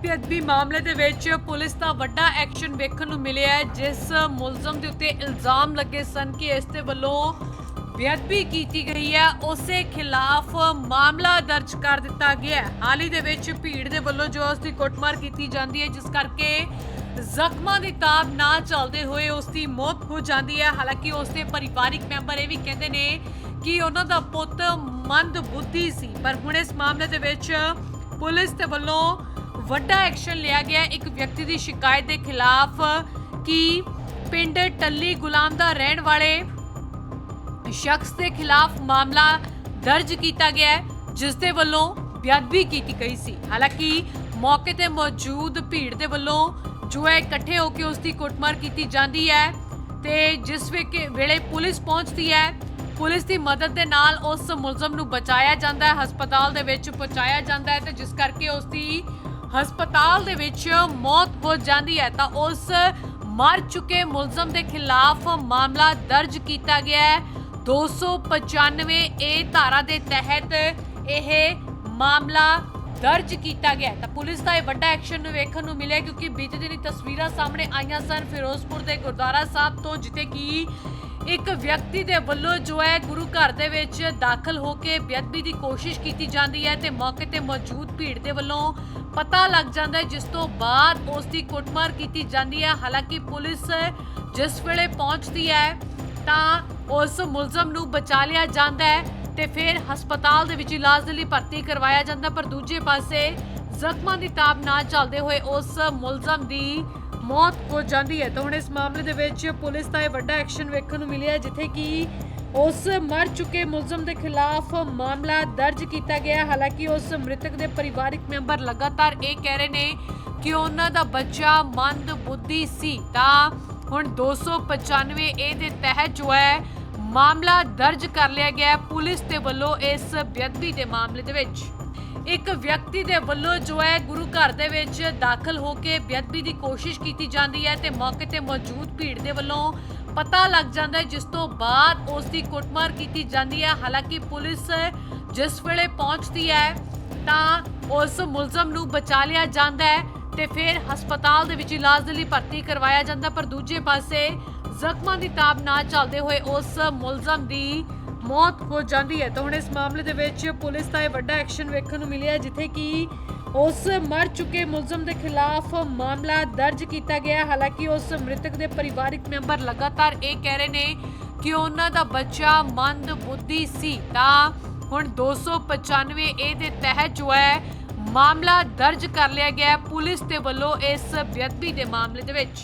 ਬੇਅਦਬੀ ਮਾਮਲੇ ਦੇ ਵਿੱਚ ਪੁਲਿਸ ਦਾ ਵੱਡਾ ਐਕਸ਼ਨ ਵੇਖਣ ਨੂੰ ਮਿਲਿਆ ਹੈ, ਜਿਸ ਮੁਲਜ਼ਮ ਦੇ ਉੱਤੇ ਇਲਜ਼ਾਮ ਲੱਗੇ ਸਨ ਕਿ ਇਸ ਦੇ ਵੱਲੋਂ ਬੇਅਦਬੀ ਕੀਤੀ ਗਈ ਹੈ। ਉਸੇ ਖਿਲਾਫ ਮਾਮਲਾ ਦਰਜ ਕਰ ਦਿੱਤਾ ਗਿਆ ਹੈ। ਹਾਲ ਹੀ ਦੇ ਵਿੱਚ ਭੀੜ ਦੇ ਵੱਲੋਂ ਜੋ ਉਸ ਦੀ ਕੁੱਟਮਾਰ ਕੀਤੀ ਜਾਂਦੀ ਹੈ, ਜਿਸ ਕਰਕੇ ਜ਼ਖਮਾਂ ਦੀ ਤਾਬ ਨਾ ਚੱਲਦੇ ਹੋਏ ਉਸ ਦੀ ਮੌਤ ਹੋ ਜਾਂਦੀ ਹੈ। ਹਾਲਾਂਕਿ ਉਸ ਦੇ ਪਰਿਵਾਰਿਕ ਮੈਂਬਰ ਇਹ ਵੀ ਕਹਿੰਦੇ ਨੇ ਕਿ ਉਹਨਾਂ ਦਾ ਪੁੱਤ ਮੰਦ ਬੁੱਧੀ ਸੀ। ਪਰ ਹੁਣ ਇਸ ਮਾਮਲੇ ਦੇ ਵਿੱਚ ਪੁਲਿਸ ਦੇ ਵੱਲੋਂ ਵੱਡਾ ਐਕਸ਼ਨ ਲਿਆ ਗਿਆ। ਇੱਕ ਵਿਅਕਤੀ ਦੀ ਸ਼ਿਕਾਇਤ ਦੇ ਖਿਲਾਫ ਕਿ ਪਿੰਡ ਟੱਲੀ ਗੁਲਾਮ ਦਾ ਰਹਿਣ ਵਾਲੇ ਸ਼ਖਸ ਦੇ ਖਿਲਾਫ ਮਾਮਲਾ ਦਰਜ ਕੀਤਾ ਗਿਆ। ਹੈ ਜਿਸ ਦੇ ਵੱਲੋਂ ਬੇਅਦਬੀ ਕੀਤੀ ਗਈ ਸੀ। ਹਾਲਾਂਕਿ ਮੌਕੇ ਤੇ ਮੌਜੂਦ ਭੀੜ ਦੇ ਵੱਲੋਂ ਜੋ ਹੈ ਇਕੱਠੇ ਹੋ ਕੇ ਉਸ ਦੀ ਕੁੱਟਮਾਰ ਕੀਤੀ ਜਾਂਦੀ ਹੈ ਤੇ ਜਿਸ ਵੇਕੇ ਵੇਲੇ ਪੁਲਿਸ ਪਹੁੰਚਦੀ ਹੈ, ਪੁਲਿਸ ਦੀ ਮਦਦ ਦੇ ਨਾਲ ਉਸ ਮੁਲਜ਼ਮ ਨੂੰ ਬਚਾਇਆ ਜਾਂਦਾ ਹੈ, ਹਸਪਤਾਲ ਦੇ ਵਿੱਚ ਪਹੁੰਚਾਇਆ ਜਾਂਦਾ ਹੈ ਤੇ ਜਿਸ ਕਰਕੇ ਉਸ ਦੀ ਹਸਪਤਾਲ ਦੇ ਵਿੱਚ ਮੌਤ ਹੋ ਜਾਂਦੀ ਹੈ ਤਾਂ ਉਸ ਮਰ ਚੁੱਕੇ ਮੁਲਜ਼ਮ ਦੇ ਖਿਲਾਫ ਮਾਮਲਾ ਦਰਜ ਕੀਤਾ ਗਿਆ ਹੈ। 295 ਏ ਧਾਰਾ ਦੇ ਤਹਿਤ ਇਹ ਮਾਮਲਾ ਦਰਜ ਕੀਤਾ ਗਿਆ ਤਾਂ ਪੁਲਿਸ ਦਾ ਇਹ ਵੱਡਾ ਐਕਸ਼ਨ ਨੂੰ ਵੇਖਣ ਨੂੰ ਮਿਲਿਆ ਕਿਉਂਕਿ ਬੀਤੇ ਦਿਨੀ ਤਸਵੀਰਾਂ ਸਾਹਮਣੇ ਆਈਆਂ ਸਨ ਫਿਰੋਜ਼ਪੁਰ ਦੇ ਗੁਰਦੁਆਰਾ ਸਾਹਿਬ ਤੋਂ, ਜਿੱਥੇ ਕਿ ਇੱਕ ਵਿਅਕਤੀ ਦੇ ਵੱਲੋਂ ਜੋ ਹੈ ਗੁਰੂ ਘਰ ਦੇ ਵਿੱਚ ਦਾਖਲ ਹੋ ਕੇ ਬੇਅਦਬੀ ਦੀ ਕੋਸ਼ਿਸ਼ ਕੀਤੀ ਜਾਂਦੀ ਹੈ ਤੇ ਮੌਕੇ ਤੇ ਮੌਜੂਦ ਭੀੜ ਦੇ ਵੱਲੋਂ ਪਤਾ ਲੱਗ ਜਾਂਦਾ ਹੈ, ਜਿਸ ਤੋਂ ਬਾਅਦ ਉਸ ਦੀ ਕੁੱਟਮਾਰ ਕੀਤੀ ਜਾਂਦੀ ਹੈ। ਹਾਲਾਂਕਿ ਪੁਲਿਸ ਜਿਸ ਵੇਲੇ ਪਹੁੰਚਦੀ ਹੈ ਤਾਂ ਉਸ ਮੁਲਜ਼ਮ ਨੂੰ ਬਚਾ ਲਿਆ ਜਾਂਦਾ ਹੈ। ਤੇ ਫਿਰ ਹਸਪਤਾਲ ਦੇ ਵਿੱਚ ਇਲਾਜ ਦੇ ਲਈ ਭਰਤੀ ਕਰਵਾਇਆ ਜਾਂਦਾ, ਪਰ ਦੂਜੇ ਪਾਸੇ ਜ਼ਖਮਾਂ ਦੀ ਤਾਬ ਨਾ ਚੱਲਦੇ ਹੋਏ ਉਸ ਮੁਲਜ਼ਮ ਦੀ ਮੌਤ ਹੋ ਜਾਂਦੀ ਹੈ। ਤਾਂ ਹੁਣ ਇਸ ਮਾਮਲੇ ਦੇ ਵਿੱਚ ਪੁਲਿਸ ਦਾ ਇਹ ਵੱਡਾ ਐਕਸ਼ਨ ਵੇਖਣ ਨੂੰ ਮਿਲਿਆ ਜਿੱਥੇ ਕਿ ਉਸ ਮਰ ਚੁੱਕੇ ਮੁਲਜ਼ਮ ਦੇ ਖਿਲਾਫ ਮਾਮਲਾ ਦਰਜ ਕੀਤਾ ਗਿਆ ਹਾਲਾਂਕਿ ਉਸ ਮ੍ਰਿਤਕ ਦੇ ਪਰਿਵਾਰਕ ਮੈਂਬਰ ਲਗਾਤਾਰ ਇਹ ਕਹਿ ਰਹੇ ਨੇ ਕਿ ਉਹਨਾਂ ਦਾ ਬੱਚਾ ਮੰਦ ਬੁੱਧੀ ਸੀ। ਤਾਂ ਹੁਣ 295 ਏ ਦੇ ਤਹਿਤ ਜੋ ਹੈ ਮਾਮਲਾ ਦਰਜ ਕਰ ਲਿਆ ਗਿਆ ਹੈ ਪੁਲਿਸ ਦੇ ਵੱਲੋਂ ਇਸ ਬੇਅਦਬੀ ਦੇ ਮਾਮਲੇ ਦੇ ਵਿੱਚ। ਇੱਕ ਵਿਅਕਤੀ ਦੇ ਵੱਲੋਂ ਜੋ ਹੈ ਗੁਰੂ ਘਰ ਦੇ ਵਿੱਚ ਦਾਖਲ ਹੋ ਕੇ ਬੇਅਦਬੀ ਦੀ ਕੋਸ਼ਿਸ਼ ਕੀਤੀ ਜਾਂਦੀ ਹੈ ਤੇ ਮੌਕੇ ਤੇ ਮੌਜੂਦ ਭੀੜ ਦੇ ਵੱਲੋਂ ਪਤਾ ਲੱਗ ਜਾਂਦਾ ਹੈ, ਜਿਸ ਤੋਂ ਬਾਅਦ ਉਸ ਦੀ ਕੁੱਟਮਾਰ ਕੀਤੀ ਜਾਂਦੀ ਹੈ। ਹਾਲਾਂਕਿ ਪੁਲਿਸ ਜਿਸ ਵੇਲੇ ਪਹੁੰਚਦੀ ਹੈ ਤਾਂ ਉਸ ਮੁਲਜ਼ਮ ਨੂੰ ਬਚਾ ਲਿਆ ਜਾਂਦਾ ਹੈ। ਤੇ ਫਿਰ ਹਸਪਤਾਲ ਦੇ ਵਿੱਚ ਇਲਾਜ ਦੇ ਲਈ ਭਰਤੀ ਕਰਵਾਇਆ ਜਾਂਦਾ, ਪਰ ਦੂਜੇ ਪਾਸੇ ਜ਼ਖਮਾਂ ਦੀ ਤਾਬ ਨਾ ਚੱਲਦੇ ਹੋਏ ਉਸ ਮੁਲਜ਼ਮ ਦੀ ਮੌਤ ਹੋ ਜਾਂਦੀ ਹੈ। ਤਾਂ ਹੁਣ ਇਸ ਮਾਮਲੇ ਦੇ ਵਿੱਚ ਪੁਲਿਸ ਦਾ ਇਹ ਵੱਡਾ ਐਕਸ਼ਨ ਵੇਖਣ ਨੂੰ ਮਿਲਿਆ ਜਿੱਥੇ ਕਿ ਉਸ ਮਰ ਚੁੱਕੇ ਮੁਲਜ਼ਮ ਦੇ ਖਿਲਾਫ ਮਾਮਲਾ ਦਰਜ ਕੀਤਾ ਗਿਆ ਹਾਲਾਂਕਿ ਉਸ ਮ੍ਰਿਤਕ ਦੇ ਪਰਿਵਾਰਕ ਮੈਂਬਰ ਲਗਾਤਾਰ ਇਹ ਕਹਿ ਰਹੇ ਨੇ ਕਿ ਉਹਨਾਂ ਦਾ ਬੱਚਾ ਮੰਦ ਬੁੱਧੀ ਸੀ। ਤਾਂ ਹੁਣ 295 ਏ ਦੇ ਤਹਿਤ ਜੋ ਹੈ ਮਾਮਲਾ ਦਰਜ ਕਰ ਲਿਆ ਗਿਆ ਪੁਲਿਸ ਦੇ ਵੱਲੋਂ ਇਸ ਬੇਅਦਬੀ ਦੇ ਮਾਮਲੇ ਦੇ ਵਿੱਚ।